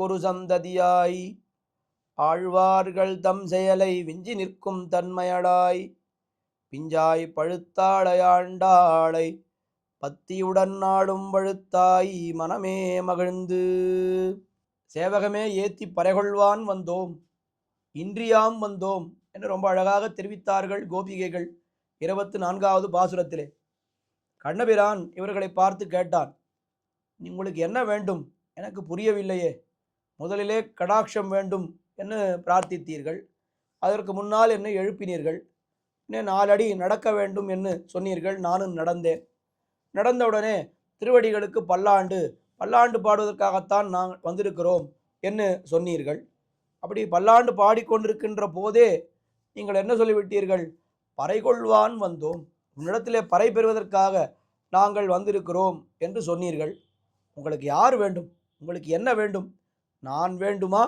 குரு சந்ததியாய். ஆழ்வார்கள் தம் செயலை விஞ்சி நிற்கும் தன்மையடாய். பிஞ்சாய் பழுத்தாளையாண்டாளை பத்தியுடன் நாடும் பழுத்தாய் மனமே மகிழ்ந்து. சேவகமே ஏத்தி பறைகொள்வான் வந்தோம். இன்றியாம் வந்தோம் என்று ரொம்ப அழகாக தெரிவித்தார்கள் கோபிகைகள் இருபத்து நான்காவது பாசுரத்திலே. கண்ணபிரான் இவர்களை பார்த்து கேட்டான் உங்களுக்கு என்ன வேண்டும்? எனக்கு புரியவில்லையே. முதலிலே கடாட்சம் வேண்டும் என்று பிரார்த்தித்தீர்கள். அதற்கு முன்னால் என்னை எழுப்பினீர்கள். இன்னும் நாலடி நடக்க வேண்டும் என்று சொன்னீர்கள். நானும் நடந்தேன். நடந்தவுடனே திருவடிகளுக்கு பல்லாண்டு பல்லாண்டு பாடுவதற்காகத்தான் நான் வந்திருக்கிறோம் என்று சொன்னீர்கள். அப்படி பல்லாண்டு பாடிக்கொண்டிருக்கின்ற போதே நீங்கள் என்ன சொல்லிவிட்டீர்கள்? பறை கொள்வான் வந்தோம். உன்னிடத்திலே பறை பெறுவதற்காக நாங்கள் வந்திருக்கிறோம் என்று சொன்னீர்கள். உங்களுக்கு யார் வேண்டும்? உங்களுக்கு என்ன வேண்டும்? நான் வேண்டுமா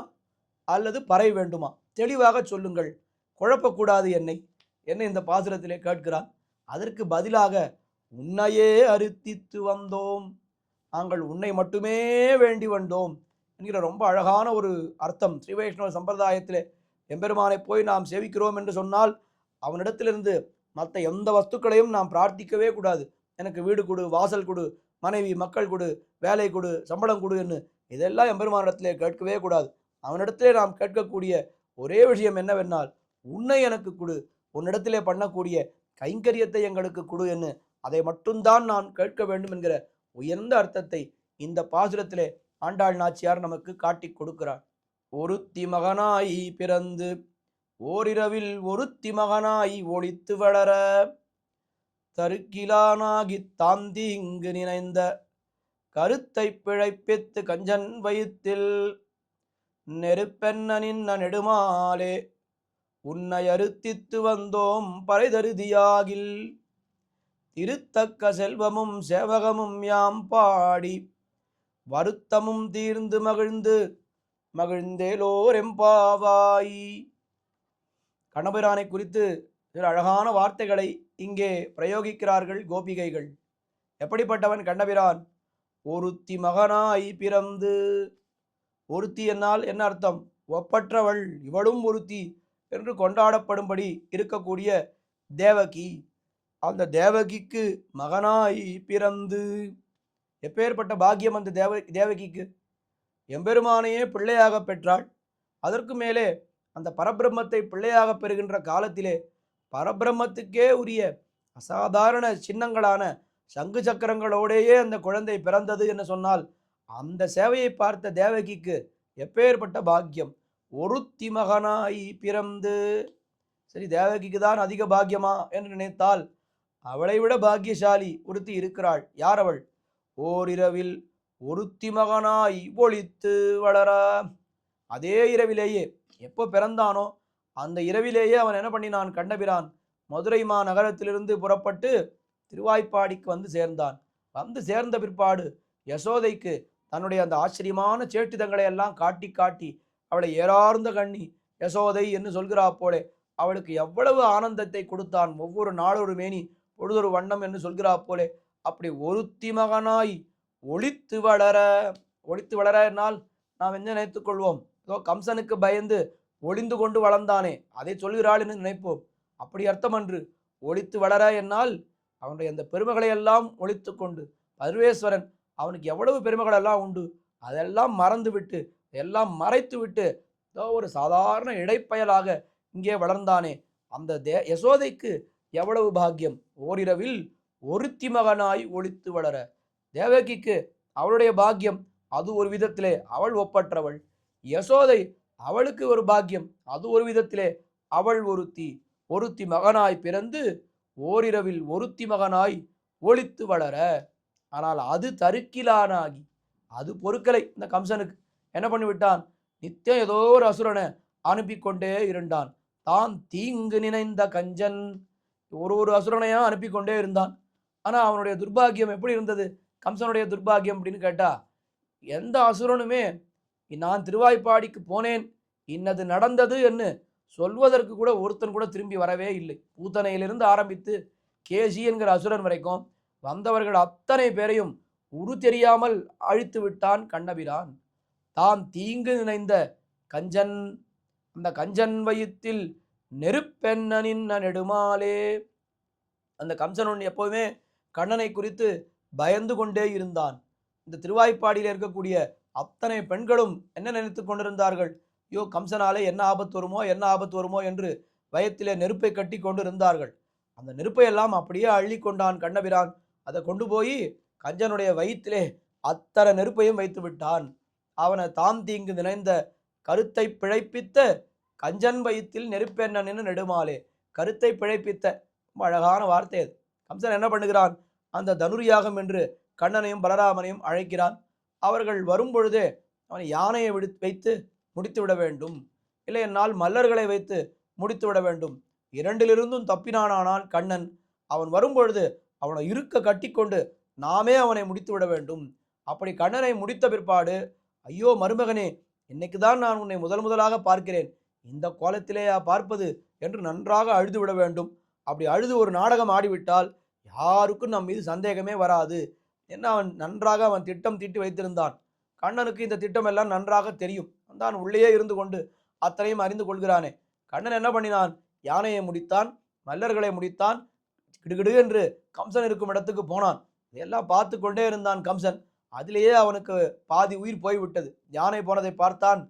அல்லது பறை வேண்டுமா? தெளிவாக சொல்லுங்கள். குழப்பக்கூடாது என்னை. என்ன இந்த பாசுரத்திலே கேட்கிறான். அதற்கு பதிலாக உன்னையே அறுத்தித்து வந்தோம். நாங்கள் உன்னை மட்டுமே வேண்டி வந்தோம். என்கிற ரொம்ப அழகான ஒரு அர்த்தம். ஸ்ரீ வைஷ்ணவ சம்பிரதாயத்திலே எம்பெருமானை போய் நாம் சேவிக்கிறோம் என்று சொன்னால் அவனிடத்திலிருந்து மற்ற எந்த வஸ்துக்களையும் நாம் பிரார்த்திக்கவே கூடாது. எனக்கு வீடு கொடு வாசல் கொடு மனைவி மக்கள் கொடு வேலை கொடு சம்பளம் கொடு என்று இதெல்லாம் எம்பெருமானிடத்திலே கேட்கவே கூடாது. அவனிடத்திலே நாம் கேட்கக்கூடிய ஒரே விஷயம் என்னவென்றால் உன்னை எனக்கு கொடு. உன்னிடத்திலே பண்ணக்கூடிய கைங்கரியத்தை எங்களுக்கு கொடு என்று அதை மட்டும்தான் நான் கேட்க வேண்டும் என்கிற உயர்ந்த அர்த்தத்தை இந்த பாசுரத்திலே ஆண்டாள் நாச்சியார் நமக்கு காட்டி கொடுக்கிறார். ஒருத்தி மகனாய் பிறந்து ஓரிரவில் ஒருத்தி மகனாய் ஒழித்து வளர தருக்கிலானாகி தாந்தி இங்கு நினைந்த கருத்தை பிழைப்பித்து கஞ்சன் வயிற்றில் நெருப்பெண்ணனின் நெடுமாலே உன்னை அறுத்தித்து வந்தோம் பறைதருதியாகில் திருத்தக்க செல்வமும் சேவகமும் யாம் பாடி வருத்தமும் தீர்ந்து மகிழ்ந்து மகிழ்ந்தேலோரெம்பாவாய். கணபிரானை குறித்து சில அழகான வார்த்தைகளை இங்கே பிரயோகிக்கிறார்கள் கோபிகைகள். எப்படிப்பட்டவன் கண்ணபிரான்? ஒருத்தி மகனாய் பிறந்து ஒருத்தி என்னால் என்ன அர்த்தம்? ஒப்பற்றவள் இவளும் ஒருத்தி என்று கொண்டாடப்படும்படி இருக்கக்கூடிய தேவகி. அந்த தேவகிக்கு மகனாய் பிறந்து எப்பேற்பட்ட பாக்கியம் அந்த தேவ தேவகிக்கு? எம்பெருமானையே பிள்ளையாக பெற்றாள். அதற்கு மேலே அந்த பரபிரம்மத்தை பிள்ளையாக பெறுகின்ற காலத்திலே பரபிரம்மத்துக்கே உரிய அசாதாரண சின்னங்களான சங்கு சக்கரங்களோடேயே அந்த குழந்தை பிறந்தது என்று சொன்னால் அந்த சேவையை பார்த்த தேவகிக்கு எப்பேற்பட்ட பாக்கியம்? ஒருத்தி மகனாய் பிறந்து. சரி தேவகிக்கு தான் அதிக பாக்கியமா என்று நினைத்தால் அவளை விட பாக்கியசாலி ஒருத்தி இருக்கிறாள். யார் அவள்? ஓரிரவில் ஒருத்தி மகனாய் ஒழித்து வளர. அதே இரவிலேயே எப்போ பிறந்தானோ அந்த இரவிலேயே அவன் என்ன பண்ணினான்? கண்டபிரான் மதுரை மாநகரத்திலிருந்து புறப்பட்டு திருவாய்ப்பாடிக்கு வந்து சேர்ந்தான். வந்து சேர்ந்த பிற்பாடு யசோதைக்கு தன்னுடைய அந்த ஆச்சரியமான சேட்டிதங்களை எல்லாம் காட்டி காட்டி அவளை ஏறார்ந்த கண்ணி யசோதை என்று சொல்கிறா போலே அவளுக்கு எவ்வளவு ஆனந்தத்தை கொடுத்தான். ஒவ்வொரு நாளொரு மேனி பொழுதொரு வண்ணம் என்று சொல்கிறா போலே அப்படி ஒருத்தி மகனாய் ஒளித்து வளர ஒளித்து வளர என்னால் நாம் என்ன நினைத்துக் கொள்வோம்? இதோ கம்சனுக்கு பயந்து ஒளிந்து கொண்டு வளர்ந்தானே அதை சொல்கிறாள் என்று நினைப்போம். அப்படி அர்த்தம் அன்று ஒளித்து வளர என்னால் அவனுடைய அந்த பெருமைகளை எல்லாம் ஒழித்து கொண்டு பர்வேஸ்வரன் அவனுக்கு எவ்வளவு பெருமைகள் எல்லாம் உண்டு அதெல்லாம் மறந்து விட்டு எல்லாம் மறைத்து விட்டு ஏதோ ஒரு சாதாரண இடைப்பயலாக இங்கே வளர்ந்தானே. அந்த தே யசோதைக்கு எவ்வளவு பாக்கியம்? ஓரிரவில் ஒருத்தி மகனாய் ஒழித்து வளர. தேவகிக்கு அவளுடைய பாக்கியம் அது ஒரு விதத்திலே அவள் ஒப்பற்றவள். யசோதை அவளுக்கு ஒரு பாக்கியம் அது ஒரு விதத்திலே அவள் ஒருத்தி. ஒருத்தி மகனாய் பிறந்து ஓரிரவில் ஒருத்தி மகனாய் ஒளித்து வளர. ஆனால் அது தருக்கிலானாகி அது பொறுக்கலை இந்த கம்சனுக்கு. என்ன பண்ணிவிட்டான்? நித்தியம் ஏதோ ஒரு அசுரனை அனுப்பி கொண்டே இருந்தான். தான் தீங்கு நினைந்த கஞ்சன். ஒரு ஒரு அசுரனையும் அனுப்பி கொண்டே இருந்தான். ஆனால் அவனுடைய துர்பாக்கியம் எப்படி இருந்தது? கம்சனுடைய துர்பாக்கியம் அப்படின்னு கேட்டா எந்த அசுரனுமே நான் திருவாய்ப்பாடிக்கு போனேன். இன்னது நடந்தது என்று சொல்வதற்கு கூட ஒருத்தன் கூட திரும்பி வரவே இல்லை. பூத்தனையிலிருந்து ஆரம்பித்து கேசி என்கிற அசுரன் வரைக்கும் வந்தவர்கள் அத்தனை பேரையும் உரு தெரியாமல் அழித்து விட்டான் கண்ணபிரான். தான் தீங்கு நினைந்த கஞ்சன் அந்த கஞ்சன் வயிற்றில் நெருப்பெண்ணனின் நெடுமாலே. அந்த கம்சனுன் எப்போதுமே கண்ணனை குறித்து பயந்து கொண்டே இருந்தான். இந்த திருவாய்ப்பாடியில் இருக்கக்கூடிய அத்தனை பெண்களும் என்ன நினைத்து கொண்டிருந்தார்கள்? ஐயோ கம்சனாலே என்ன ஆபத்து வருமோ என்ன ஆபத்து வருமோ என்று பயத்திலே நெருப்பை கட்டி கொண்டு இருந்தார்கள் அந்த நெருப்பை எல்லாம் அப்படியே அள்ளி கொண்டான் கண்ணபிரான். அதை கொண்டு போய் கஞ்சனுடைய வயிற்றிலே அத்தனை நெருப்பையும் வைத்து விட்டான். அவனை தாம் தீங்கு நினைந்த கருத்தை பிழைப்பித்த கஞ்சன் வயிற்றில் நெருப்பெண்ணன்னு நெடுமாலே. கருத்தை பிழைப்பித்த ரொம்ப அழகான வார்த்தை அது. கம்சன் என்ன பண்ணுகிறான்? அந்த தனுர்யாகம் என்று கண்ணனையும் பலராமனையும் அழைக்கிறான். அவர்கள் வரும் பொழுதே அவன் யானையை விடு வைத்து முடித்து விட வேண்டும். இல்லை என்னால் மல்லர்களை வைத்து முடித்து விட வேண்டும். இரண்டிலிருந்தும் தப்பினானானால் கண்ணன் அவன் வரும்பொழுது அவனை இருக்க கட்டிக்கொண்டு நாமே அவனை முடித்து விட வேண்டும். அப்படி கண்ணனை முடித்த பிற்பாடு ஐயோ மருமகனே இன்னைக்கு தான் நான் உன்னை முதல் முதலாக பார்க்கிறேன்? இந்த கோலத்திலேயா பார்ப்பது என்று நன்றாக அழுது விட வேண்டும். அப்படி அழுது ஒரு நாடகம் ஆடிவிட்டால் யாருக்கும் நம் மீது சந்தேகமே வராது என்ன அவன் நன்றாக அவன் திட்டம் தீட்டி வைத்திருந்தான். கண்ணனுக்கு இந்த திட்டமெல்லாம் நன்றாக தெரியும். தான் உள்ளேயே இருந்து கொண்டு அத்தனையும் அறிந்து கொள்கிறானே. கண்ணன் என்ன பண்ணினான்? யானையை முடித்தான் மல்லர்களை முடித்தான் கிடுகிடு என்று கம்சன் இருக்கும் இடத்துக்கு போனான். இதெல்லாம் பார்த்து கொண்டே இருந்தான் கம்சன். அதிலேயே அவனுக்கு பாதி உயிர் போய்விட்டது. யானை போனதை பார்த்தான்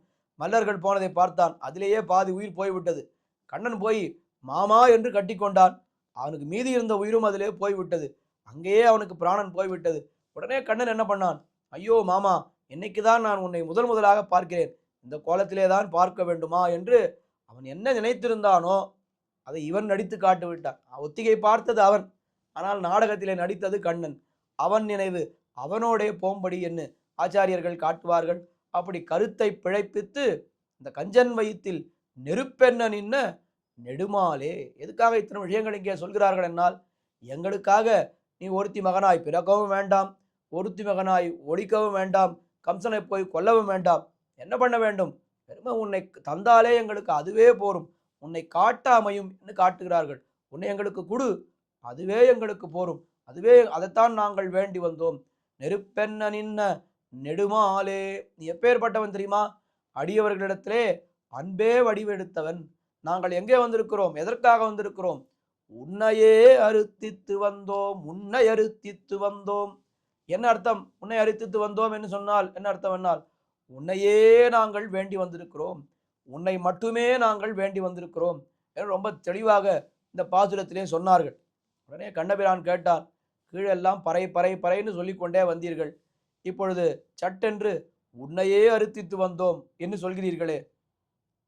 மல்லர்கள் போனதை பார்த்தான். அதிலேயே பாதி உயிர் போய்விட்டது. கண்ணன் போய் மாமா என்று கட்டிக்கொண்டான் அவனுக்கு மீதி இருந்த உயிரும் அதிலே போய்விட்டது. அங்கேயே அவனுக்கு பிராணன் போய்விட்டது. உடனே கண்ணன் என்ன பண்ணான்? ஐயோ மாமா என்னைக்கு தான் நான் உன்னை முதல் முதலாக பார்க்கிறேன்? இந்த கோலத்திலே தான் பார்க்க வேண்டுமா என்று அவன் என்ன நினைத்திருந்தானோ அதை இவன் நடித்து காட்டு விட்டான். ஒத்திகை பார்த்தது அவன். ஆனால் நாடகத்திலே நடித்தது கண்ணன். அவன் நினைவு அவனோடே போம்படி என்று ஆச்சாரியர்கள் காட்டுவார்கள். அப்படி கருத்தை பிழைப்பித்து இந்த கஞ்சன் வயிற்றில் நெருப்பென்ன நின்ன நெடுமாலே எதுக்காக இத்தனை விஷயங்கள் இங்கே சொல்கிறார்கள் என்னால்? எங்களுக்காக நீ ஒருத்தி மகனாய் பிறக்கவும் வேண்டாம் ஒருத்தி மகனாய் ஒழிக்கவும் வேண்டாம் கம்சனை போய் கொல்லவும் வேண்டாம் என்ன பண்ண வேண்டும்? பெருமை உன்னை தந்தாலே எங்களுக்கு அதுவே போரும். உன்னை காட்டாமையும் என்று காட்டுகிறார்கள். உன்னை எங்களுக்கு கொடு. அதுவே எங்களுக்கு போரும். அதுவே அதைத்தான் நாங்கள் வேண்டி வந்தோம். நெருப்பென்ன நின்ன நெடுமாலே. நீ எப்பேற்பட்டவன் தெரியுமா? அடியவர்களிடத்திலே அன்பே வடிவெடுத்தவன். நாங்கள் எங்கே வந்திருக்கிறோம்? எதற்காக வந்திருக்கிறோம்? உன்னையே அறுத்தித்து வந்தோம். உன்னை அறுத்தித்து வந்தோம். என்ன அர்த்தம்? உன்னை அறுத்தித்து வந்தோம் என்று சொன்னால் என்ன அர்த்தம் என்னால்? உன்னையே நாங்கள் வேண்டி வந்திருக்கிறோம். உன்னை மட்டுமே நாங்கள் வேண்டி வந்திருக்கிறோம். என்று ரொம்ப தெளிவாக இந்த பாசுரத்திலே சொன்னார்கள். உடனே கண்ணபிரான் கேட்டான் கீழெல்லாம் பறை பறை பறைன்னு சொல்லிக்கொண்டே வந்தீர்கள். இப்பொழுது சட்டென்று உன்னையே அறுத்தித்து வந்தோம் என்று சொல்கிறீர்களே.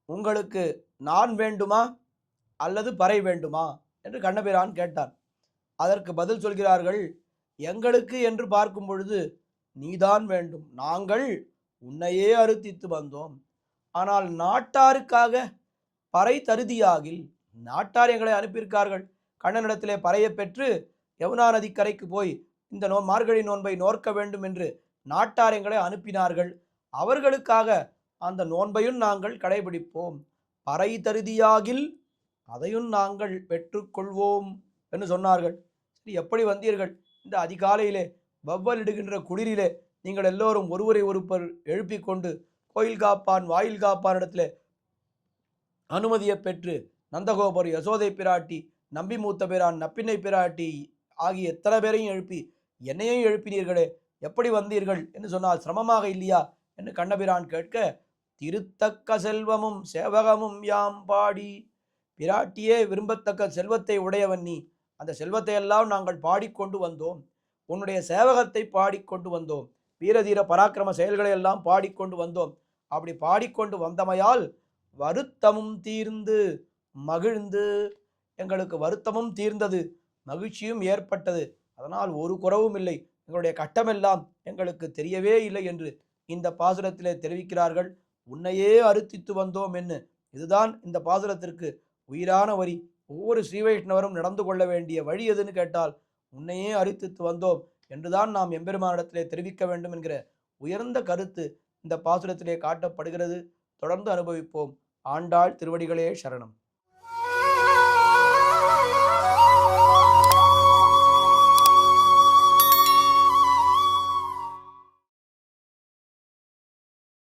உங்களுக்கு நான் வேண்டுமா? அல்லது பறை வேண்டுமா? என்று கண்ணபிரான் கேட்டான். அதற்கு பதில் சொல்கிறார்கள் எங்களுக்கு என்று பார்க்கும் பொழுது நீதான் வேண்டும். நாங்கள் உன்னையே அறுத்தித்து வந்தோம். ஆனால் நாட்டாருக்காக பறை தருதியாகில் நாட்டார் எங்களை அனுப்பியிருக்கார்கள். கண்ணனிடத்திலே பறையை பெற்று யமுனா நதிக்கரைக்கு போய் இந்த நோ மார்கழி நோன்பை நோர்க்க வேண்டும் என்று நாட்டார் எங்களை அனுப்பினார்கள். அவர்களுக்காக அந்த நோன்பையும் நாங்கள் கடைபிடிப்போம். பறை தருதியாகில் அதையும் நாங்கள் பெற்றுக்கொள்வோம் என்று சொன்னார்கள். சரி எப்படி வந்தீர்கள்? இந்த அதிகாலையிலே வவ்வலிடுகின்ற குளிரிலே நீங்கள் எல்லோரும் ஒருவரை ஒருவர் எழுப்பிக் கொண்டு கோயில் காப்பான் வாயில் காப்பான் இடத்துல அனுமதியை பெற்று நந்தகோபர் யசோதை பிராட்டி நம்பி மூத்த பிரான் நப்பினை பிராட்டி ஆகிய எத்தனை பேரையும் எழுப்பி என்னையும் எழுப்பினீர்களே எப்படி வந்தீர்கள் என்று சொன்னால் சிரமமாக இல்லையா என்று கண்ணபிரான் கேட்க திருத்தக்க செல்வமும் சேவகமும் யாம் பாடி. பிராட்டியே விரும்பத்தக்க செல்வத்தை உடையவன் நீ. அந்த செல்வத்தை எல்லாம் நாங்கள் பாடிக்கொண்டு வந்தோம். உன்னுடைய சேவகத்தை பாடிக்கொண்டு வந்தோம். வீரதீர பராக்கிரம செயல்களை எல்லாம் பாடிக்கொண்டு வந்தோம். அப்படி பாடிக்கொண்டு வந்தமையால் வருத்தமும் தீர்ந்து மகிழ்ந்து எங்களுக்கு வருத்தமும் தீர்ந்தது. மகிழ்ச்சியும் ஏற்பட்டது. அதனால் ஒரு குறவும் இல்லை. எங்களுடைய கட்டமெல்லாம் எங்களுக்கு தெரியவே இல்லை என்று இந்த பாசுரத்திலே தெரிவிக்கிறார்கள். உன்னையே அறுத்தித்து வந்தோம் என்று. இதுதான் இந்த பாசுரத்திற்கு உயிரான வரி. ஒவ்வொரு ஸ்ரீ வைஷ்ணவரும் நடந்து கொள்ள வேண்டிய வழி எதுன்னு கேட்டால் உன்னையே அறுத்தித்து வந்தோம். என்றுதான் நாம் எம்பெருமானிடத்திலே தெரிவிக்க வேண்டும் என்கிற உயர்ந்த கருத்து இந்த பாசுரத்திலே காட்டப்படுகிறது. தொடர்ந்து அனுபவிப்போம். ஆண்டாள் திருவடிகளே சரணம்.